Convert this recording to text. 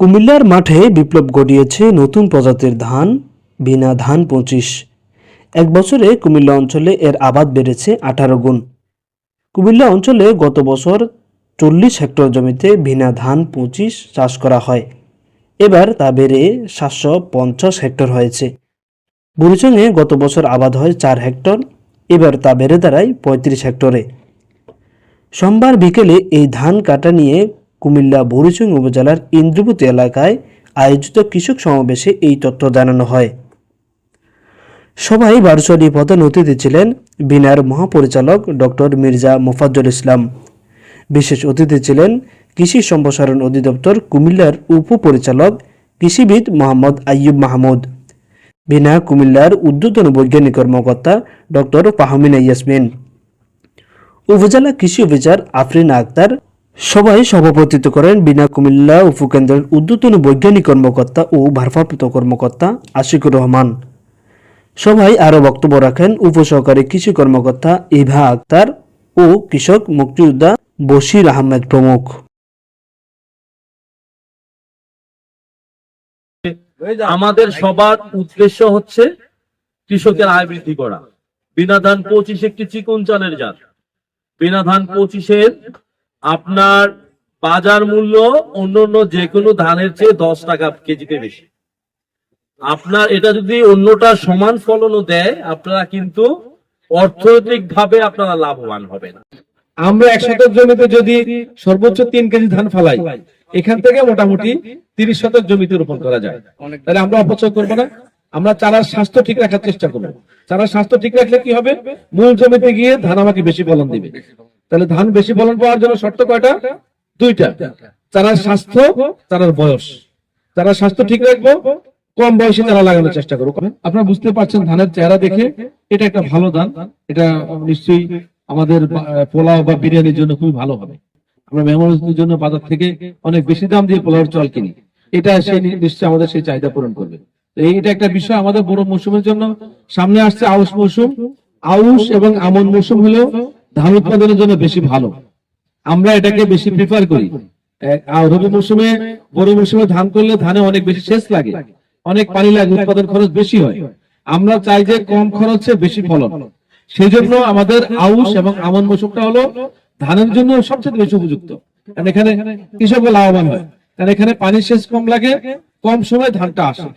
কুমিল্লার মাঠে বিপ্লব ঘটিয়েছে নতুন প্রজাতির ধান, বিনা ধান পঁচিশ। এক বছরে কুমিল্লা অঞ্চলে এর আবাদ বেড়েছে আঠারো গুণ। কুমিল্লা অঞ্চলে গত বছর চল্লিশ হেক্টর জমিতে বিনা ধান পঁচিশ চাষ করা হয়। এবার তা বেড়ে সাতশো পঞ্চাশ হেক্টর হয়েছে। বুড়িচংয়ে গত বছর আবাদ হয় চার হেক্টর, এবার তা বেড়ে দাঁড়ায় পঁয়ত্রিশ হেক্টরে। সোমবার বিকেলে এই ধান কাটা নিয়ে কুমিল্লা বুড়িচং উপজেলার ইন্দ্রপতি এলাকায় আয়োজিত কৃষক সমাবেশে এই তথ্য জানানো হয়। সবাই ভার্চুয়ালি প্রধান অতিথি ছিলেন বিনার মহাপরিচালক ডক্টর মির্জা মোফাজ্জল ইসলাম। বিশেষ অতিথি ছিলেন কৃষি সম্প্রসারণ অধিদপ্তর কুমিল্লার উপপরিচালক কৃষিবিদ মোহাম্মদ আইয়ুব মাহমুদ। বিনা কুমিল্লার উদ্যোতন বৈজ্ঞানিক কর্মকর্তা ডক্টর পাহমিনা ইয়াসমিন। উপজেলা কৃষি অফিসার আফরিনা আক্তার সবাই সভাপতিত্ব করেন বিনা কুমিল্লা উপকেন্দ্রের উদ্যোতন বৈজ্ঞানিক কর্মকর্তা ও ভারপ্রাপ্ত কর্মকর্তা আশিকুর রহমান। সবাই আরও বক্তব্য রাখেন উপসহকারী কৃষি কর্মকর্তা ইভা আক্তার ও কৃষক মুক্তিযোদ্ধা বশির আহমেদ প্রমুখ। আমাদের সবার উদ্দেশ্য হচ্ছে কৃষকের আয় বৃদ্ধি করা। বিনা ধান পঁচিশ একটি চিকন চালের জাত। বিনা ধান পঁচিশের আপনার বাজার মূল্য অন্য যে কোনো ধানের চেয়ে দশ টাকা কেজিতে বেশি। আপনার এটা যদি অন্যটা সমান ফলনও দেয়, আপনারা কিন্তু অর্থনৈতিক ভাবে আপনারা লাভবান হবেন। আমরা এক শতক জমিতে যদি সর্বোচ্চ তিন কেজি ধান ফেলাই, এখান থেকে মোটামুটি তিরিশ শতক জমিতে রোপণ করা যায়। তাহলে আমরা অপচয় করব না। আমরা চারার স্বাস্থ্য ঠিক রাখার চেষ্টা করব। চারার স্বাস্থ্য ঠিক রাখলে কি হবে? মূল জমিতে গিয়ে ধান আমাকে বেশি ফলন দিবে। তাহলে ধান বেশি ফলন পাওয়ার জন্য শর্ত কয়টা? দুইটা। চারার স্বাস্থ্য, চারার বয়স। চারার স্বাস্থ্য ঠিক রাখব, কম বয়সে চারা লাগানোর চেষ্টা করব। আপনারা বুঝতে পারছেন ধানের চেহারা দেখে এটা একটা ভালো ধান। এটা নিশ্চয়ই আমাদের পোলাও বা বিরিয়ানির জন্য খুবই ভালো হবে। আমরা মেহমানদের জন্য বাজার থেকে অনেক বেশি দাম দিয়ে পোলাওর চল কিনি। এটা নি- নিশ্চয়ই আমাদের সেই চাহিদা পূরণ করবে। এটা একটা বিষয় আমাদের বড় মৌসুমের জন্য। সামনে আসছে আউশ মৌসুম। আউশ এবং আমন মৌসুম হলেও ধান উৎপাদনের জন্য বেশি ভালো। আমরা এটাকে বেশি প্রিফার করি। রবি মৌসুমে, বড় মৌসুমে ধান করলে ধানে অনেক বেশি সেচ লাগে। অনেক পানি লাগে, উৎপাদন খরচ বেশি হয়। আমরা চাই যে কম খরচে বেশি ফলন। সেই জন্য আমাদের আউশ এবং আমন মৌসুমটা হলো ধানের জন্য সবচেয়ে বেশি উপযুক্ত। কারণ এখানে কৃষক লাভবান হয়। কারণ এখানে পানি সেচ কম লাগে, কম সময় ধানটা আসে।